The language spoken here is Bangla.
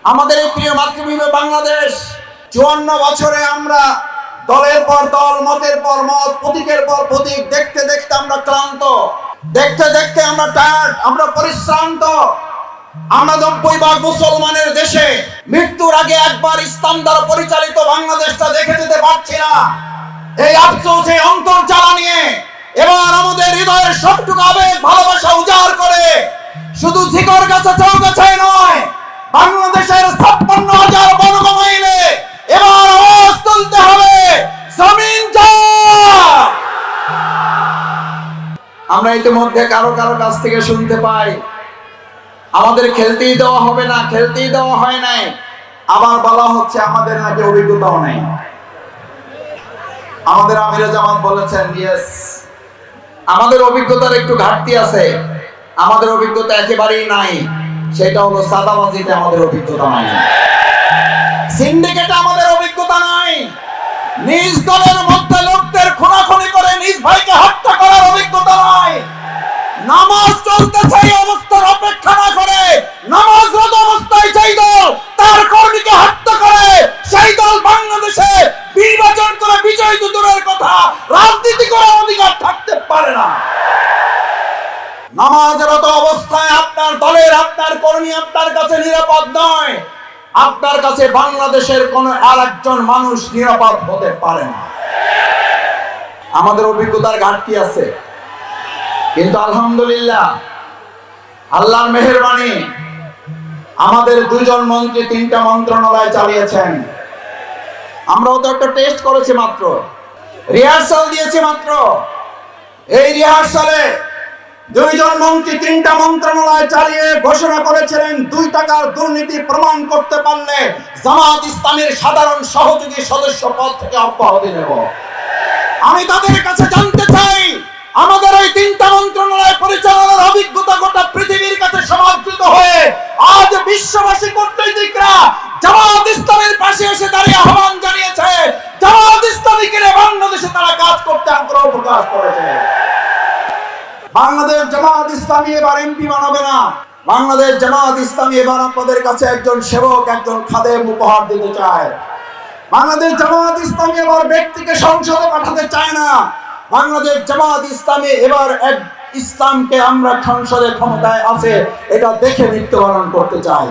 আমাদের এই প্রিয় মাতৃভূমি বাংলাদেশ, চুয়ান্ন বছরে আমরা দলের পর দল, মতের পর মত, প্রতীকের পর প্রতীক, দেখতে দেখতে আমরা ক্লান্ত, দেখতে দেখতে আমরা টায়ার্ড আমরা পরিশ্রান্ত। আমরা নব্বই মুসলমানের দেশে মৃত্যুর আগে একবার ইসলাম দ্বারা পরিচালিত বাংলাদেশটা দেখে যেতে পারছি না। এই আফসোস এই অন্তর জ্বালা নিয়ে এবার আমাদের হৃদয়ের সবটুকু আবেগ, ভালোবাসা উজাড় করে শুধু ঝিকর গাছে চৌগাছায় নয় বাংলাদেশের ছাপ্পান্ন হাজার বর্গ মাইলে এবার আওয়াজ তুলতে হবে। জমিন আমরা ইতিমধ্যে কারও কারও কাছ থেকে শুনতে পাই, আমাদের খেলতেই দেওয়া হবে না, খেলতেই দেওয়া হয় নাই। আবার বলা হচ্ছে আমাদের নাকি অভিজ্ঞতাও নেই। আমাদের আমিরা জামান বলেছেন ইয়েস আমাদের অভিজ্ঞতার একটু ঘাটতি আছে। আমাদের অভিজ্ঞতা একেবারেই নাই। সেটা হলো সাদাবাজিতে আমাদের অভিজ্ঞতা নাই। সিন্ডিকেটে আমাদের অভিজ্ঞতা নাই। নিজ দলের মধ্যে লোকদের খুনাখুনি করে নিজ ভাইকে হত্যা করার অভিজ্ঞতা নাই। নামাজ চলতেছে এই অবস্থার অপেক্ষা না করে। নামাজরত অবস্থায় সেই দল তার কর্মীকে হত্যা করে, সেই দল বাংলাদেশে নির্বাচন করে বিজয় দূরের কথা। রাজনীতি করার অধিকার থাকতে পারে না। নামাজরত অবস্থায় আপনার দলের, আপনার কর্মী আপনার কাছে নিরাপদ নয়। আপনার কাছে বাংলাদেশের কোন আর একজন মানুষ নিরাপদ হতে পারে না। আমাদের অভিজ্ঞতার ঘাটতি আছে। কিন্তু আলহামদুলিল্লাহ, আল্লাহর মেহেরবানি, আমাদের দুজন মন্ত্রী তিনটা মন্ত্রণালয় চালিয়েছেন। আমরাও তো একটা টেস্ট করেছি মাত্র। রিহার্সাল দিয়েছি মাত্র। এই রিহার্সালে দুইজন মন্ত্রী তিনটা মন্ত্রণালয় চালিয়ে ঘোষণা করেছিলেন, দুই টাকার দুর্নীতি প্রমাণ করতে পারলে জামাত ইসলামের সাধারণ সহযোগী সদস্য পদ থেকে অব্যাহতি নেব। আমি তাদের কাছে জানতে চাই, আমাদের এই তিনটা মন্ত্রণালয় পরিচালনার অভিজ্ঞতা গোটা পৃথিবীর কাছে সমাদৃত হয়ে আজ বিশ্ববাসী কূটনৈতিকরা জামাত ইসলামের পাশে এসে দাঁড়িয়ে আহ্বান জানিয়েছে, জামাত ইসলামীকে বাংলাদেশে তারা কাজ করতে আগ্রহ প্রকাশ করেছে। বাংলাদেশ জামাত ইসলামী এবার এমপি বানাবে না। বাংলাদেশ জামাত ইসলামী এবার আপনাদের কাছে একজন সেবক, একজন খাদেম উপহার দিতে চায়। বাংলাদেশ জামাত ইসলামী এবার ব্যক্তিকে সংসদে পাঠাতে চায় না। বাংলাদেশ জামাত ইসলামী এবার এক ইসলামকে আমরা সংসদে ক্ষমতায় আছে, এটা দেখে মৃত্যুবরণ করতে চাই।